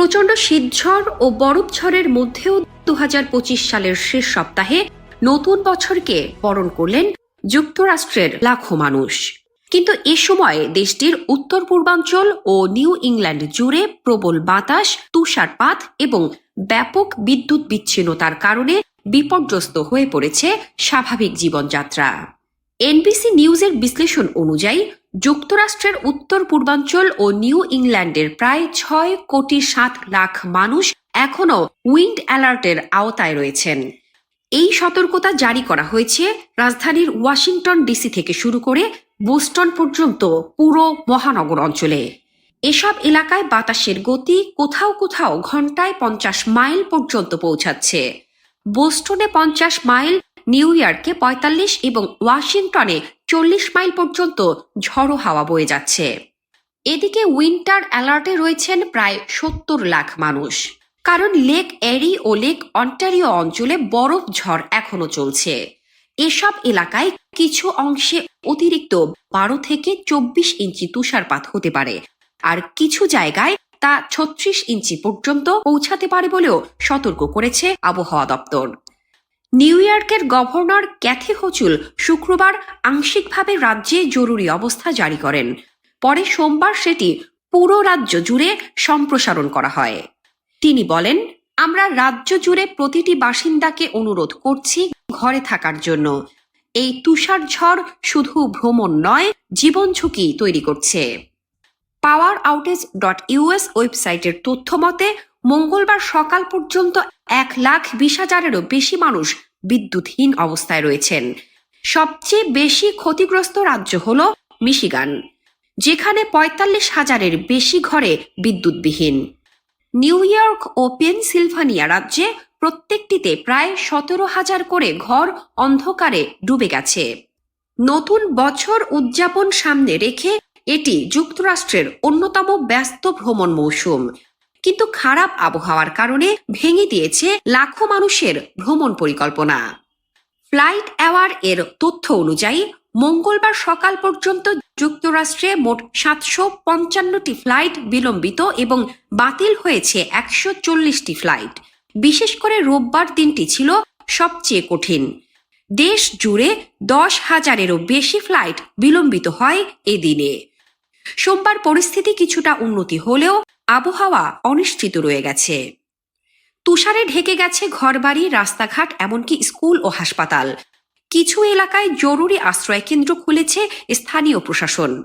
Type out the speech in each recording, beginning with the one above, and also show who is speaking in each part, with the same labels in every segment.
Speaker 1: প্রচণ্ড শীতঝড় ও বরফ ঝড়ের মধ্যেও দু হাজার পঁচিশ সালের শেষ সপ্তাহে নতুন বছরকে বরণ করলেন যুক্তরাষ্ট্রের লাখো মানুষ। কিন্তু এ সময় দেশটির উত্তর পূর্বাঞ্চল ও নিউ ইংল্যান্ড জুড়ে প্রবল বাতাস, তুষারপাত এবং ব্যাপক বিদ্যুৎ বিচ্ছিন্নতার কারণে বিপর্যস্ত হয়ে পড়েছে স্বাভাবিক জীবনযাত্রা। এনবিসি নিউজের বিশ্লেষণ অনুযায়ী যুক্তরাষ্ট্রের উত্তর পূর্বাঞ্চল ও নিউ ইংল্যান্ডের প্রায় ছয় কোটি সাত লাখ মানুষ এখনও উইন্ড অ্যালার্টের আওতায় রয়েছেন। এই সতর্কতা জারি করা হয়েছে রাজধানীর ওয়াশিংটন ডিসি থেকে শুরু করে বোস্টন পর্যন্ত পুরো মহানগর অঞ্চলে। এসব এলাকায় বাতাসের গতি কোথাও কোথাও ঘন্টায় পঞ্চাশ মাইল পর্যন্ত পৌঁছাচ্ছে। বোস্টনে পঞ্চাশ মাইল, নিউ ইয়র্কে পঁয়তাল্লিশ এবং ওয়াশিংটনে চল্লিশ মাইল পর্যন্ত ঝড়ো হাওয়া বয়ে যাচ্ছে। এদিকে উইন্টার অ্যালার্টে রয়েছেন প্রায় সত্তর লাখ মানুষ। কারণ লেক এরি ও লেক অন্টারিও অঞ্চলে বরফ ঝড় এখনও চলছে। এসব এলাকায় কিছু অংশে অতিরিক্ত বারো থেকে চব্বিশ ইঞ্চি তুষারপাত হতে পারে। আর কিছু জায়গায় তা ছত্রিশ ইঞ্চি পর্যন্ত পৌঁছাতে পারে বলেও সতর্ক করেছে আবহাওয়া দপ্তর। নিউ ইয়র্কের গভর্নর ক্যাথি হচুল শুক্রবার আংশিকভাবে রাজ্যে জরুরি অবস্থা জারি করেন। পরে সোমবার সেটি পুরো রাজ্য জুড়ে সম্প্রসারণ করা হয়। তিনি বলেন, আমরা রাজ্য জুড়ে প্রতিটি বাসিন্দাকে অনুরোধ করছি ঘরে থাকার জন্য। এই তুষার ঝড় শুধু ভ্রমণ নয়, জীবন ঝুঁকি তৈরি করছে। পাওয়ার আউটেজ ডট ইউএস ওয়েবসাইটের তথ্য মতে মঙ্গলবার সকাল পর্যন্ত এক লাখ বিশ হাজারেরও বেশি মানুষ বিদ্যুৎহীন অবস্থায় রয়েছেন। সবচেয়ে বেশি ক্ষতিগ্রস্ত রাজ্য হল মিশিগান, যেখানে পঁয়তাল্লিশ হাজারের বেশি ঘরে বিদ্যুৎবিহীন। নিউ ইয়র্ক ও পেনসিলভানিয়া রাজ্যে প্রত্যেকটিতে প্রায় সতেরো হাজার করে ঘর অন্ধকারে ডুবে গেছে। নতুন বছর উদযাপন সামনে রেখে এটি যুক্তরাষ্ট্রের অন্যতম ব্যস্ত ভ্রমণ মৌসুম। কিন্তু খারাপ আবহাওয়ার কারণে ভেঙে দিয়েছে লাখো মানুষের ভ্রমণ পরিকল্পনা। ফ্লাইট অ্যাওয়ার এর তথ্য অনুযায়ী, মঙ্গলবার সকাল পর্যন্ত যুক্তরাষ্ট্রে মোট সাতশো পঞ্চান্নটি ফ্লাইট বিলম্বিত এবং বাতিল হয়েছে একশো চল্লিশটি ফ্লাইট। বিশেষ করে রোববার দিনটি ছিল সবচেয়ে কঠিন। দেশ জুড়ে দশ হাজারেরও বেশি ফ্লাইট বিলম্বিত হয় এদিনে সোমবার পরিস্থিতি কিছুটা উন্নতি হলেও আবহাওয়া অনিশ্চিত রয়ে গেছে। তুষারে ঢেকে গেছে ঘরবাড়ি, রাস্তাঘাট, এমনকি স্কুল ও হাসপাতাল। কিছু এলাকায় জরুরি আশ্রয় কেন্দ্র খুলেছে স্থানীয় প্রশাসন।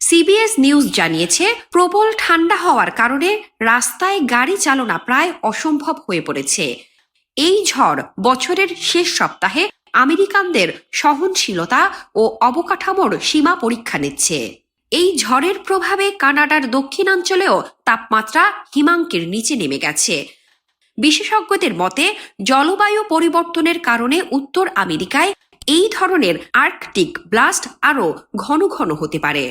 Speaker 1: সিবিএস নিউজ জানিয়েছে, প্রবল ঠান্ডা হওয়ার কারণে রাস্তায় গাড়ি চালনা প্রায় অসম্ভব হয়ে পড়েছে। এই ঝড় বছরের শেষ সপ্তাহে আমেরিকানদের সহনশীলতা ও অবকাঠামোর সীমা পরীক্ষা নিচ্ছে। এই ঝড়ের প্রভাবে কানাডার দক্ষিণাঞ্চলেও তাপমাত্রা হিমাঙ্কের নিচে নেমে গেছে। বিশেষজ্ঞদের মতে, জলবায়ু পরিবর্তনের কারণে উত্তর আমেরিকায় এই ধরনের আর্কটিক ব্লাস্ট আরও ঘন ঘন হতে পারে।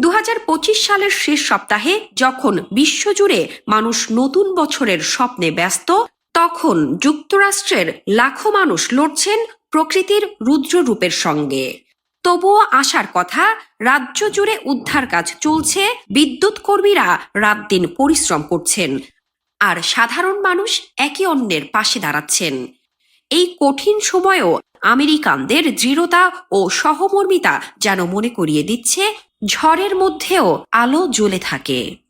Speaker 1: দু হাজার পঁচিশ সালের শেষ সপ্তাহে যখন বিশ্বজুড়ে মানুষ নতুন বছরের স্বপ্নে ব্যস্ত, তখন যুক্তরাষ্ট্রের লাখো মানুষ লড়ছেন প্রকৃতির রুদ্ররূপের সঙ্গে। তবুও আসার কথা, রাজ্য জুড়ে উদ্ধার কাজ চলছে, বিদ্যুৎ কর্মীরা রাত দিন পরিশ্রম করছেন। আর সাধারণ মানুষ একে অন্যের পাশে দাঁড়াচ্ছেন। এই কঠিন সময়েও আমেরিকানদের দৃঢ়তা ও সহমর্মিতা যেন মনে করিয়ে দিচ্ছে, ঝড়ের মধ্যেও আলো জ্বলে থাকে।